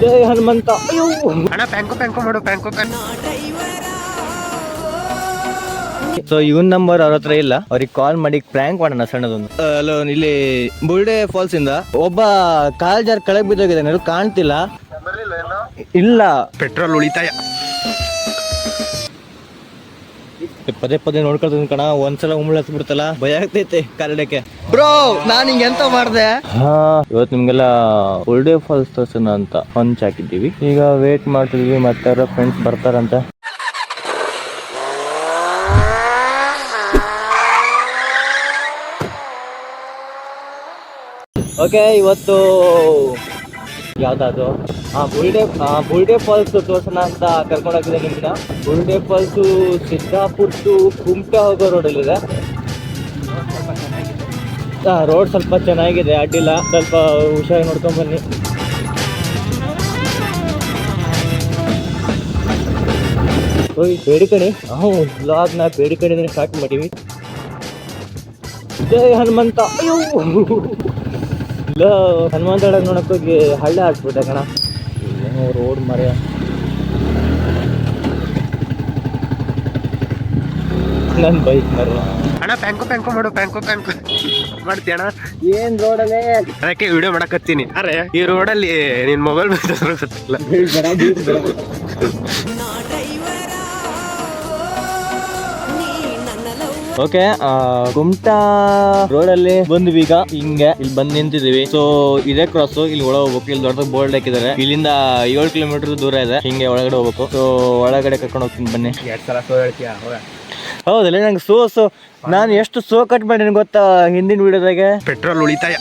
ಜೈ ಹನುಮಂತ. ಅಯ್ಯೋ. ಅಣ್ಣ ಪ್ಯಾಂಕು ಪ್ಯಾಂಕು ಮಾಡು ಪ್ಯಾಂಕು ಪ್ಯಾಂಕು ಸೊ ಇವನ್ ನಂಬರ್ ಅವ್ರ ಹತ್ರ ಇಲ್ಲ. ಅವ್ರಿಗೆ ಕಾಲ್ ಮಾಡಿ ಪ್ರ್ಯಾಂಕ್ ಮಾಡೋಣ ಸಣ್ಣದೊಂದು. ಹಲೋ ಇಲ್ಲಿ ಬುಲ್ಡೆ ಫಾಲ್ಸ್ ಇಂದ. ಒಬ್ಬ ಕಾಲ್ ಜಾರ್ ಕೆಳಗ್ ಬಿದ್ದೋಗಿದ್ದಾನೆ ಅದು ಕಾಣ್ತಿಲ್ಲ. ಇಲ್ಲ ಪೆಟ್ರೋಲ್ ಉಳಿತಾಯ. ಪದೇ ಪದೇ ನೋಡ್ಕೊಳ್ತೀನಿ ಕಣ. ಒಂದ್ಸಲ ಉಮ್ಳ ಬಿಡ್ತಲ್ಲ ಭಯ ಆಗ್ತೈತೆ ಕರಡಕ್ಕೆ ಬ್ರೋ ನಾನ್ ಹಿಂಗೆ ಎಂತ ಮಾಡ್ದೆ? ಹಾ ಇವತ್ತು ನಿಮ್ಗೆಲ್ಲ ಡೇ ಫಾಲ್ಸ್ ತೋರ್ಸೋಣ ಅಂತ ಹಂಚ್ ಹಾಕಿದ್ದೀವಿ. ಈಗ ವೇಟ್ ಮಾಡ್ತಿದ್ವಿ ಮತ್ತೆ ಅವ್ರ ಫ್ರೆಂಡ್ಸ್ ಬರ್ತಾರಂತ. ಓಕೆ ಇವತ್ತು ಯಾವ್ದಾದ್ರು? ಹಾ ಬುಲ್ಡೆ ಆ, ಬುಲ್ಡೆ ಫಾಲ್ಸ್ ತೋರ್ಸೋಣ ಅಂತ ಕರ್ಕೊಂಡೋಗಿದೆ ನಿಮ್ಮ ಬುಲ್ಡೆ ಫಾಲ್ಸು ಸಿದ್ದಾಪುರ್ ಟು ಕುಮಟಾ ಹೋಗೋ ರೋಡಲ್ಲಿದೆ ರೋಡ್ ಸ್ವಲ್ಪ ಚೆನ್ನಾಗಿದೆ ಅಡ್ಡಿಲ್ಲ ಸ್ವಲ್ಪ ಹುಷಾರಾಗಿ ನೋಡ್ಕೊಂಡ್ ಬನ್ನಿ. ಓಯ್ ಬೇಡಿಕಣಿ ನಾವು ಬ್ಲಾಗ್ನ ಬೇಡಿಕಣಿಂದ ಸ್ಟಾರ್ಟ್ ಮಾಡೀವಿ ಜೈ ಹನುಮಂತ. ಅಯ್ಯೋ. ಇಲ್ಲ ಹನುಮಂತ ನೋಡಕ್ ಹೋಗಿ ಹಳ್ಳ ಹಾಕ್ಬಿಟ್ಟೆ ಕಣ. ಏನೋ ರೋಡ್ ಮರ. ನನ್ ಬೈಕ್ ಮರ. ಅಣ್ಣ ಪ್ಯಾಂಕು ಪ್ಯಾಂಕು ಮಾಡು ಪ್ಯಾಂಕು ಪ್ಯಾಂಕು ಮಾಡ್ತೀಯ ಅಣ್ಣ? ಏನ್ ರೋಡಲ್ಲೇ ಅದಕ್ಕೆ ವಿಡಿಯೋ ಮಾಡಕತ್ತೀನಿ. ಅರೆ ಈ ರೋಡಲ್ಲಿ ನಿನ್ ಮೊಬೈಲ್ ಬಂದ್ರೆ ಗೊತ್ತಿಲ್ಲ. ಓಕೆ ಕುಮಟಾ ರೋಡ್ ಅಲ್ಲಿ ಬಂದ್ವಿ ಈಗ. ಹಿಂಗೆ ಇಲ್ಲಿ ಬಂದ್ ನಿಂತಿದೀವಿ ಸೊ ಇದೇ ಕ್ರಾಸ್ ಇಲ್ಲಿ ಒಳಗೆ ಹೋಗ್ಬೇಕು. ಇಲ್ಲಿ ದೊಡ್ಡ ಬೋರ್ಡ್ ಹಾಕಿದ್ದಾರೆ ಇಲ್ಲಿಂದ ಏಳು ಕಿಲೋಮೀಟರ್ ದೂರ ಇದೆ. ಹಿಂಗೆ ಒಳಗಡೆ ಹೋಗ್ಬೇಕು. ಸೊ ಒಳಗಡೆ ಕರ್ಕೊಂಡು ಹೋಗ್ತೀನಿ ಬನ್ನಿ. ಎರಡ್ ಸಲ ಸೋ ಹೇಳ್ತೀಯ? ಹೌದಲ್ಲ ನಂಗೆ ಸೋ ಸೋ. ನಾನು ಎಷ್ಟು ಸೋ ಕಟ್ ಮಾಡಿನಿ ಗೊತ್ತಾ ಹಿಂದಿನ ವಿಡಿಯೋದಾಗೆ ಪೆಟ್ರೋಲ್ ಉಳಿತಾಯ.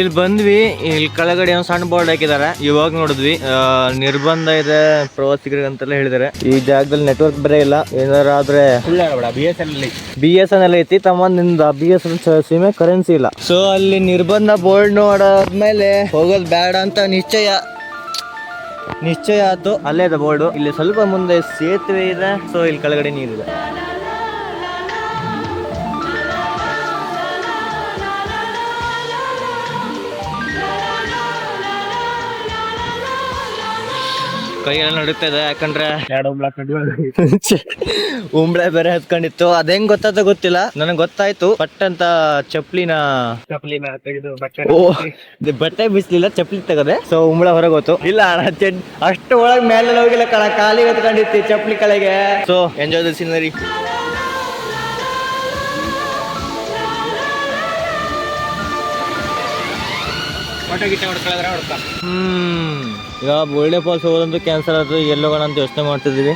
ಇಲ್ಲಿ ಬಂದ್ವಿ, ಇಲ್ಲಿ ಕೆಳಗಡೆ ಒಂದು ಸಣ್ಣ ಬೋರ್ಡ್ ಹಾಕಿದ್ದಾರೆ ಇವಾಗ ನೋಡಿದ್ವಿ ನಿರ್ಬಂಧ ಇದೆ ಪ್ರವಾಸಿಗರಿಗೆ ಅಂತೆಲ್ಲ ಹೇಳಿದಾರೆ. ಈ ಜಾಗದಲ್ಲಿ ನೆಟ್ವರ್ಕ್ ಬರೇ ಇಲ್ಲ ಏನಾದ್ರೆ B S S N L ಐತಿ ತಮ್ಮ ನಿಂದ ಬಿ ಎಸ್ ಎನ್ ಸಿಮೆ ಕರೆನ್ಸಿ ಇಲ್ಲ. ಸೊ ಅಲ್ಲಿ ನಿರ್ಬಂಧ ಬೋರ್ಡ್ ನೋಡಾದ್ಮೇಲೆ ಹೋಗೋದು ಬೇಡ ಅಂತ ನಿಶ್ಚಯ. ನಿಶ್ಚಯ ಆಯ್ತು ಅಲ್ಲೇ ಇದೆ ಬೋರ್ಡ್ ಇಲ್ಲಿ ಸ್ವಲ್ಪ ಮುಂದೆ ಸೇತುವೆ ಇದೆ ಸೊ ಇಲ್ಲಿ ಕೆಳಗಡೆ ನೀರಿದೆ. ಕೈಯೆಲ್ಲ ನಡುತ್ತಾ ಇದೆ ಯಾಕಂದ್ರೆ ಉಂಬ್ಳೆ ಬೇರೆ ಹತ್ಕೊಂಡಿತ್ತು ಅದೇಂಗ್ ಗೊತ್ತಾದ ಗೊತ್ತಿಲ್ಲ. ನನಗೆ ಗೊತ್ತಾಯ್ತು ಬಟ್ಟೆ ಅಂತ ಚಪ್ಲಿನ ಬಟ್ಟೆ ಬಿಸಿಲಿಲ್ಲ ಇದು ಬಟ್ಟೆ ಬಿಸ್ಲಿಲ್ಲ ಚಪ್ಲಿ ತೆಗದೆ. ಸೊ ಉಂಬಳೆ ಹೊರಗೆ ಹೋತು. ಇಲ್ಲ ಅಷ್ಟು ಒಳಗ್ ಮೇಲೆ ಹೋಗಿಲ್ಲ ಕಣ ಕಾಲಿಗೆ ಹತ್ಕೊಂಡಿತ್ತು ಚಪ್ಲಿ ಕಳೆಗೆ so enjoy the scenery photo ಗಿಟ್ಟ ಹೊಡ್ಕೊಳ್ಳೋದ್ರೆ ಹೊಡ್ಕ. ಹ್ಮ್. ಈಗ ಒಳ್ಳೆ ಫಾಲ್ಸ್ ಹೋಗೋದಂತೂ ಕ್ಯಾನ್ಸಲ್ ಆಯಿತು ಎಲ್ಲೋಗೋಣ ಅಂತ ಯೋಚನೆ ಮಾಡ್ತಿದ್ದೀವಿ.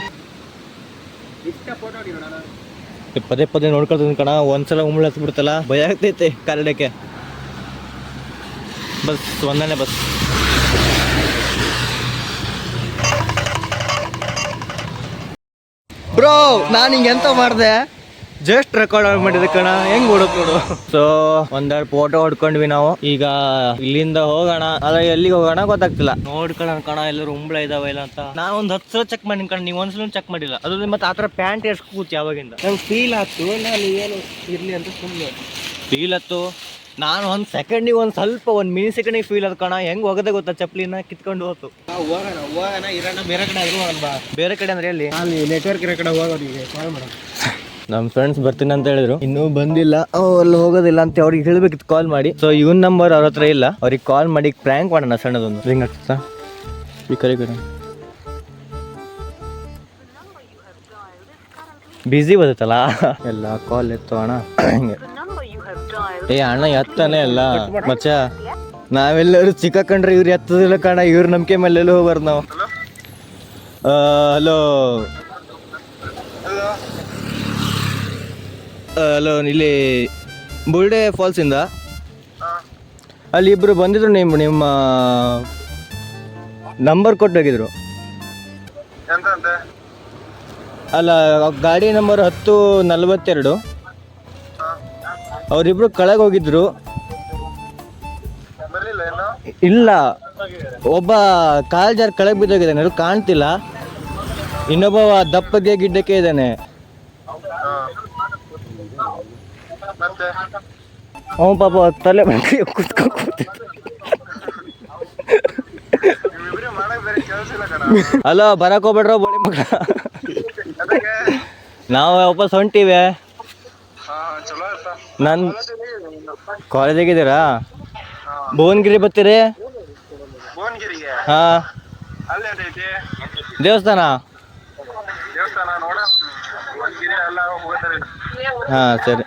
ಪದೇ ಪದೇ ನೋಡ್ಕೊಳ್ತೀನಿ ಕಣ, ಒಂದ್ಸಲ ಉಂಬಳ ಹತ್ಬಿಡ್ತಲ್ಲ ಭಯ ಆಗ್ತೈತೆ ಕರಡಕ್ಕೆ. ಬಸ್, ಒಂದನೇ ಬಸ್. ಬ್ರೋ, ನಾನು ಹಿಂಗೆ ಎಂತ ಮಾಡಿದೆ. ಜಸ್ಟ್ ರೆಕಾರ್ಡ್ ಮಾಡಿದ ಮಾಡಿದೆ ಕಣ. ಹೆಂಗ್ ಓಡಕ್ ನೋಡು. ಸೊ ಒಂದೆರಡು ಫೋಟೋ ಹೊಡ್ಕೊಂಡ್ವಿ ನಾವು. ಈಗ ಇಲ್ಲಿಂದ ಹೋಗೋಣ. ಅದ ಎಲ್ಲಿಗೆ ಹೋಗೋಣ ಗೊತ್ತಾಗ್ತಿಲ್ಲ. ನೋಡ್ಕೊಳ್ಳೋಣ ಕಣ ಎಲ್ಲರೂ ಉಂಬಳ ಇದಾವ ಇಲ್ಲ ಅಂತ. ನಾ ಒಂದ್ ಹತ್ತು ಸಲ ಚೆಕ್ ಮಾಡಿ ಕಣ. ನೀವು ಒಂದ್ಸಲ ಚೆಕ್ ಮಾಡಿಲ್ಲ. ಅದು ಮತ್ತೆ ಆತರ ಪ್ಯಾಂಟ್ ಎಷ್ಟು ಕೂತ್ ಯಾವಾಗಿಂದ? ನಂಗೆ ಫೀಲ್ ಆಯ್ತು. ನಾನು ಏನು ಇರ್ಲಿ ಅಂತ ಸುಮ್ಮನೆ ಫೀಲ್ ಆಯ್ತು. ನಾನು ಒಂದ್ ಸೆಕೆಂಡಿಗೆ ಒಂದ್ ಸ್ವಲ್ಪ ಒಂದ್ ಮಿನಿ ಸೆಕೆಂಡಿಗೆ ಫೀಲ್ ಅದ್ ಕಣ. ಹೆಂಗ್ ಹೋಗದೆ ಗೊತ್ತಾ ಚಪ್ಲಿನ ಕಿತ್ಕೊಂಡು ಹೋತು. ಹೋಗೋಣ ಹೋಗೋಣ. ಇರೋಣ ಬೇರೆ ಕಡೆ ಆದ್ರೂ ಬೇರೆ ಕಡೆ ಅಂದ್ರೆ ಎಲ್ಲಿ? ಅಲ್ಲಿ ನೆಟ್ವರ್ಕ್ ಇರೋ ಕಡೆ ಈಗ. ಕಾಲ್ ಮಾಡೋಣ ನಮ್ಮ ಫ್ರೆಂಡ್ಸ್ ಬರ್ತೀನಿ ಅಂತ ಹೇಳಿದ್ರು. ಇನ್ನೂ ಬಂದಿಲ್ಲ. ಅಲ್ಲಿ ಹೋಗೋದಿಲ್ಲ ಅಂತ ಅವ್ರಿಗೆ ಹೇಳ್ಬೇಕಿತ್ತು ಕಾಲ್ ಮಾಡಿ. ಸೊ ಇವನ್ ನಂಬರ್ ಅವ್ರ ಹತ್ರ ಇಲ್ಲ. ಅವ್ರಿಗೆ ಕಾಲ್ ಮಾಡಿ ಪ್ರ್ಯಾಂಕ್ ಮಾಡೋಣ ಸಣ್ಣದೊಂದು. ರಿಂಗ್ ಆಗ್ತದ ಕರೆ ಬಿಸಿ ಬರುತ್ತಲ್ಲ? ಎಲ್ಲ ಕಾಲ್ ಎತ್ತು ಅಣ್ಣ. ಹಿಂಗೆ. ಏ, ಅಣ್ಣ ಎತ್ತಾನೆ ಅಲ್ಲ. ಮಚ್ಚ, ನಾವೆಲ್ಲರೂ ಕಂಡ್ರೆ ಇವ್ರು ಎತ್ತದಿಲ್ಲ ಕಣ. ಇವ್ರ ನಂಬಿಕೆ ಮೇಲೆ ಎಲ್ಲೂ ಹೋಗ್ಬಾರ್ದು ನಾವು. ಹಲೋ. ಹಲೋ ಇಲ್ಲಿ ಬುಲ್ಡೆ ಫಾಲ್ಸ್ ಇಂದ ಅಲ್ಲಿ ಇಬ್ರು ಬಂದಿದ್ರು ನಿಮ್ಮ ನಿಮ್ಮ ನಂಬರ್ ಕೊಟ್ಟೋಗಿದ್ರು. ಅಲ್ಲ ಗಾಡಿ ನಂಬರ್ ಹತ್ತು ನಲ್ವತ್ತೆರಡು. ಅವರಿಬ್ರು ಕೆಳಗೆ ಹೋಗಿದ್ರು. ಇಲ್ಲ. ಒಬ್ಬ ಕಾಲ್ ಜಾರ್ ಕೆಳಗೆ ಬಿದ್ದೋಗಿದ್ದಾನೆ ಅದು ಕಾಣ್ತಿಲ್ಲ. ಇನ್ನೊಬ್ಬ ದಪ್ಪಗೆ ಗಿಡ್ಡಕ್ಕೆ ಇದ್ದಾನೆ ಮತ್ತೆ ಅವನು ಪಾಪ ತಲೆ ಮಾಡಿ ಕುತ್ಕೊಂಡು ಹಲೋ ನಿಮ್ಮಿಬ್ರು ಮಾಡಕ್ ಬೇರೆ ಕೆಲಸ ಇಲ್ಲ ಕಣ ಅಲೋ ಬರಕ್ ಹೋಗ್ಬೇಡ್ರ ಬೋಳಿ ಮಗ ನಾವು ವಾಪಸ್ ಹೊಂಟಿವೆ. ಹಾ ಕಾಲೇಜಿಗೆ ಇದ್ದೀರಾ ಭುವನಗಿರಿ ಬರ್ತೀರಿ? ಹಾಂ ಹಾ. ಅಲ್ಲಿ ಐತಿ. ದೇವಸ್ಥಾನ? ದೇವಸ್ಥಾನ ನೋಡ ಭುವನಗಿರಿ ಎಲ್ಲ ಹೋಗ್ತಾರೆ ಹಾ ಸರಿ.